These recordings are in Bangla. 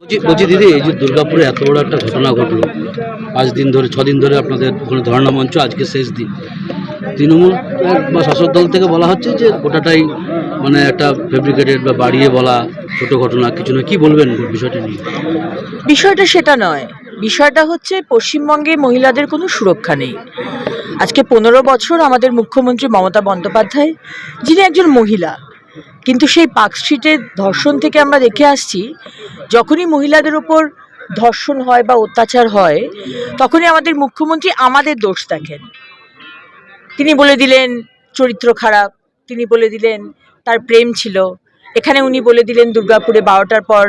বলছি দিদি, এই যে দুর্গাপুরে এত বড় একটা ঘটনা ঘটলো। পাঁচ দিন ধরে ছদিন ধরে আপনাদের ওখানে ধর্ণা মঞ্চ, আজকে শেষ দিন। তৃণমূল বা শাসক দল থেকে বলা হচ্ছে যে গোটাটাই মানে একটা ফেব্রিকেটেড বা বাড়িয়ে বলা ছোট ঘটনা, কিছু না কি বলবেন বিষয়টা নিয়ে? বিষয়টা সেটা নয়। বিষয়টা হচ্ছে পশ্চিমবঙ্গে মহিলাদের কোনো সুরক্ষা নেই। আজকে পনেরো বছর আমাদের মুখ্যমন্ত্রী মমতা বন্দ্যোপাধ্যায়, যিনি একজন মহিলা কিন্তু সেই পার্ক স্ট্রিটের ধর্ষণ থেকে আমরা দেখে আসছি, যখনই মহিলাদের ওপর ধর্ষণ হয় বা অত্যাচার হয়, তখনই আমাদের মুখ্যমন্ত্রী আমাদের দোষ দেখেন। তিনি বলে দিলেন, চরিত্র খারাপ, তিনি বলে দিলেন, তার প্রেম ছিল। এখানে উনি বলে দিলেন, দুর্গাপুরে বারোটার পর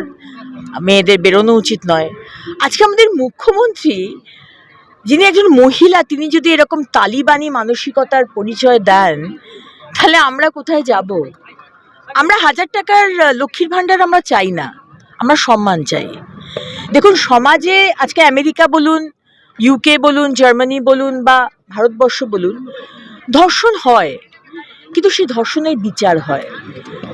মেয়েদের বেরোনো উচিত নয়। আজকে আমাদের মুখ্যমন্ত্রী, যিনি একজন মহিলা, তিনি যদি এরকম তালিবানি মানসিকতার পরিচয় দেন, তাহলে আমরা কোথায় যাব? আমরা হাজার টাকার লক্ষ্মীর ভাণ্ডার আমরা চাই না। আমরা সম্মান চাই। দেখুন, সমাজে আজকে আমেরিকা বলুন ইউকে বলুন জার্মানি বলুন বা ভারতবর্ষ বলুন, ধর্ষণ হয়, কিন্তু সেই ধর্ষণের বিচার হয়।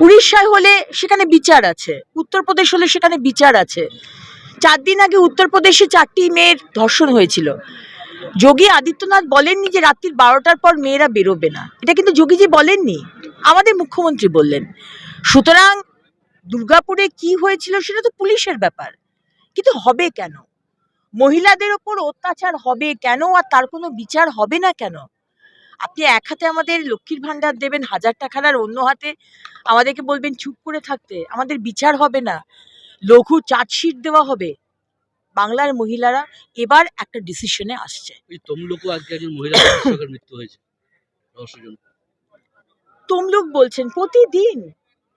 উড়িষ্যায় হলে সেখানে বিচার আছে, উত্তরপ্রদেশ হলে সেখানে বিচার আছে। চার দিন আগে উত্তরপ্রদেশে চারটি মেয়ের ধর্ষণ হয়েছিল। যোগী আদিত্যনাথ বলেননি যে রাত্রির বারোটার পর মেয়েরা বেরোবে না। এটা কিন্তু যোগীজি বলেননি। আমাদের মুখ্যমন্ত্রী বললেন। সুতরাং দুর্গাপুরে কি হয়েছিল সেটা তো পুলিশের ব্যাপার। কিন্তু হবে কেন? মহিলাদের ওপর অত্যাচার হবে কেন? আর তার কোনো বিচার হবে না কেন? আপনি এক হাতে আমাদের লক্ষ্মীর ভাণ্ডার দেবেন হাজার টাকার আর অন্য হাতে আমাদেরকে বলবেন চুপ করে থাকতে আমাদের বিচার হবে না। লঘু চার্জশিট দেওয়া হবে। বাংলার মহিলারা এবার একটা ডিসিশনে আসছে। তমলুকও আজকে একজন মহিলা মৃত্যু হয়েছে। তমলুক বলছেন প্রতিদিন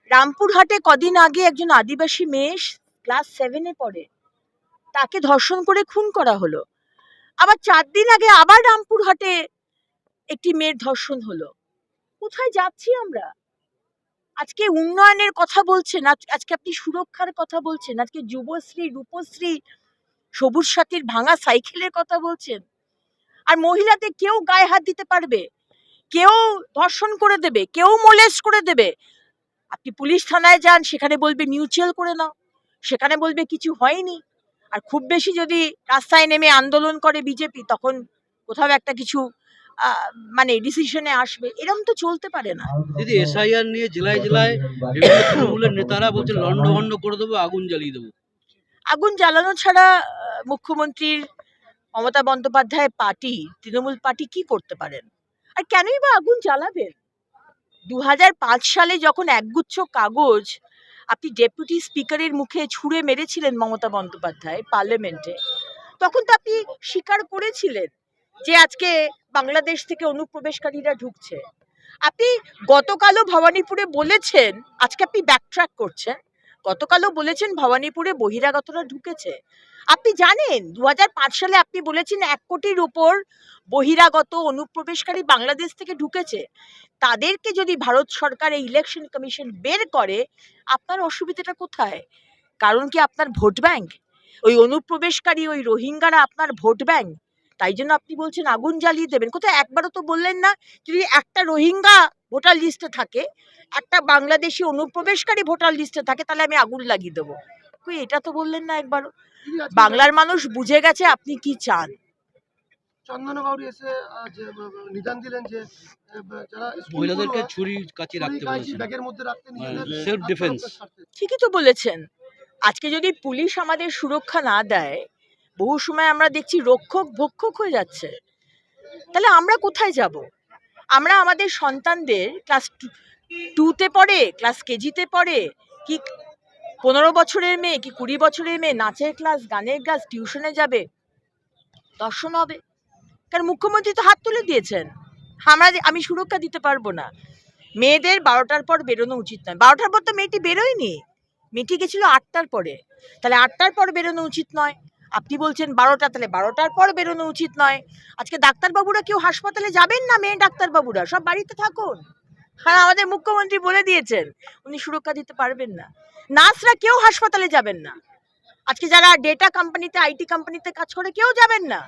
রামপুরহাটে কদিন আগে একজন আদিবাসী মেয়ে ক্লাস সেভেনে পড়ে। তাকে ধর্ষণ করে খুন করা হলো। আবার চার দিন আগে আবার রামপুরহাটে একটি মেয়ের ধর্ষণ হলো। কোথায় যাচ্ছি আমরা? আজকে উন্নয়নের কথা বলছেন, আজ- আজকে আপনি সুরক্ষার কথা বলছেন, আজকে যুবশ্রী, রূপশ্রী, সবুজ সাথীর ভাঙা সাইকেলের কথা বলছেন। আর মহিলাদের কেউ গায়ে হাত দিতে পারবে? কেউ ধর্ষণ করে দেবে? কেউ মোলেস্ট করে দেবে? আপনি পুলিশ থানায় যান সেখানে বলবে মিউচুয়াল করে নাও। সেখানে বলবে কিছু হয়নি। আর খুব বেশি যদি রাস্তায় নেমে আন্দোলন করে বিজেপি তখন কোথাও একটা কিছু মানে ডিসিশনে আসবে। এরকম তো চলতে পারে না। দিদি এসআইআর নিয়ে জেলায় জেলায় তৃণমূলের নেতারা বলছে লন্ডভন্ড করে দেবো আগুন জ্বালিয়ে দেবো। আগুন জ্বালানো ছাড়া মুখ্যমন্ত্রীর মমতা বন্দ্যোপাধ্যায় পার্টি তৃণমূল পার্টি কি করতে পারেন? আর কেনই বা আগুন জ্বালাবেন? দু হাজার পাঁচ সালে যখন একগুচ্ছ কাগজ আপনি ডেপুটি স্পিকারের মুখে ছুঁড়ে মেরেছিলেন মমতা বন্দ্যোপাধ্যায় পার্লামেন্টে, তখন তো আপনি স্বীকার করেছিলেন যে আজকে বাংলাদেশ থেকে অনুপ্রবেশকারীরা ঢুকছে। আপনি গতকালও ভবানীপুরে বলেছেন, আজকে আপনি ব্যাকট্র্যাক করছেন। গতকালও বলেছেন ভবানীপুরে বহিরাগতরা ঢুকেছে। আপনি জানেন দু হাজার পাঁচ সালে আপনি বলেছেন এক কোটির উপর বহিরাগত অনুপ্রবেশকারী বাংলাদেশ থেকে ঢুকেছে। তাদেরকে যদি ভারত সরকার এই ইলেকশন কমিশন বের করে, আপনার অসুবিধাটা কোথায়? কারণ কি আপনার ভোট ব্যাংক? ওই অনুপ্রবেশকারী, ওই রোহিঙ্গারা আপনার ভোট ব্যাংক। তাই জন্য আপনি বলছেন আগুন জ্বালিয়ে দেবেন। কোথায়? একবারও তো বললেন না, যদি একটা রোহিঙ্গা ভোটার লিস্টে থাকে একটা বাংলাদেশি অনুপ্রবেশকারী ভোটার লিস্টে থাকে তাহলে আমি আগুন লাগিয়ে দেবো। কই এটা তো বললেন না একবারও বাংলার মানুষ বুঝে গেছে আপনি কি চান। চন্দন গৌরী এসে আহ, যে ব- ব- নিদান দিলেন যে আহ, ব- যারা স্কুল মহিলাদেরকে ছুরি কাচি রাখতে বলেছেন। ব্যাগের মধ্যে রাখতে নিজেদের self defense। আত্মরক্ষার স্বার্থে। ঠিকই তো বলেছেন। আজকে যদি পুলিশ আমাদের সুরক্ষা না দেয় বহু সময় আমরা দেখছি রক্ষক ভক্ষক হয়ে যাচ্ছে। তাহলে আমরা কোথায় যাব? আমরা আমাদের সন্তানদের ক্লাস টুতে পড়ে ক্লাস কেজিতে পড়ে, কি পনেরো বছরের মেয়ে, কি কুড়ি বছরের মেয়ে, নাচের ক্লাস গানের ক্লাস টিউশনে যাবে, দর্শন হবে। কারণ মুখ্যমন্ত্রী তো হাত তুলে দিয়েছেন। আমরা আমি সুরক্ষা দিতে পারব না। মেয়েদের বারোটার পর বেরোনো উচিত নয়। বারোটার পর তো মেয়েটি বেরোয়নি। মেয়েটি গেছিল আটটার পরে। তাহলে আটটার পর বেরোনো উচিত নয়। আপনি বলছেন বারোটা, তাহলে বারোটার পর বেরোনো উচিত নয়। আজকে ডাক্তারবাবুরা কেউ হাসপাতালে যাবেন না মেয়ে ডাক্তারবাবুরা? সব বাড়িতে থাকুন। হ্যাঁ আমাদের মুখ্যমন্ত্রী বলে দিয়েছেন, উনি সুরক্ষা দিতে পারবেন না। নার্সরা কেউ হাসপাতালে যাবেন না। আজকে যারা ডেটা কোম্পানিতে, আইটি কোম্পানিতে কাজ করে, কেউ যাবেন না।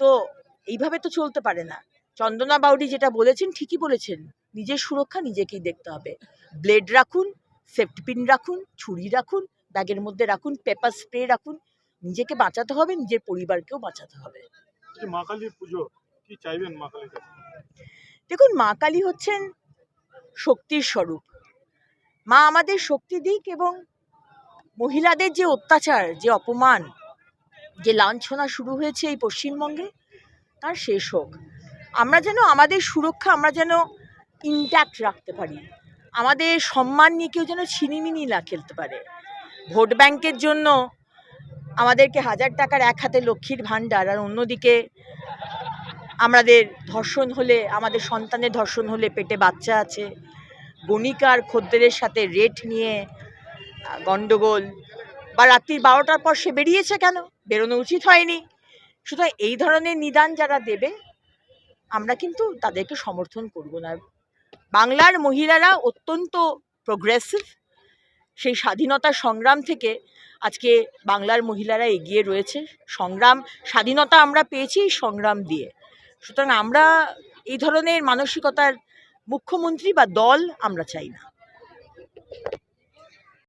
তো এইভাবে তো চলতে পারে না। চন্দনা বাউডি যেটা বলেছেন, ঠিকই বলেছেন। নিজের সুরক্ষা নিজেকেই দেখতে হবে। ব্লেড রাখুন, সেফটি পিন রাখুন, ছুরি রাখুন, ব্যাগের মধ্যে রাখুন, পেপার স্প্রে রাখুন নিজেকে বাঁচাতে হবে নিজের পরিবারকেও বাঁচাতে হবে। মা কালীর পুজো কি চাইবেন মা কালীর দেখুন মা কালী হচ্ছেন শক্তির স্বরূপ। মা আমাদের শক্তি দিক এবং মহিলাদের যে অত্যাচার যে অপমান যে লাঞ্ছনা শুরু হয়েছে এই পশ্চিমবঙ্গে তার শেষ হোক। আমরা যেন আমাদের সুরক্ষা আমরা যেন ইনট্যাক্ট রাখতে পারি। আমাদের সম্মান নিয়ে কেউ যেন ছিনিমিনি না খেলতে পারে। ভোট ব্যাংকের জন্য আমাদেরকে হাজার টাকার এক হাতে লক্ষ্মীর ভাণ্ডার আর অন্যদিকে আমাদের ধর্ষণ হলে আমাদের সন্তানের ধর্ষণ হলে পেটে বাচ্চা আছে। গণিকার খদ্দেরের সাথে রেট নিয়ে আহ, গন্ডগোল। বা রাত্রি বারোটার পর সে বেরিয়েছে কেন? বেরোনো উচিত হয়নি। সুতরাং এই ধরনের নিদান যারা দেবে আমরা কিন্তু তাদেরকে সমর্থন করব না। বাংলার মহিলারা অত্যন্ত প্রোগ্রেসিভ সেই স্বাধীনতা সংগ্রাম থেকে আজকে বাংলার মহিলারা এগিয়ে রয়েছে। সংগ্রাম, স্বাধীনতা আমরা পেয়েছি সংগ্রাম দিয়ে। সুতরাং আমরা এই ধরনের মানসিকতার মুখ্যমন্ত্রী বা দল আমরা চাই না।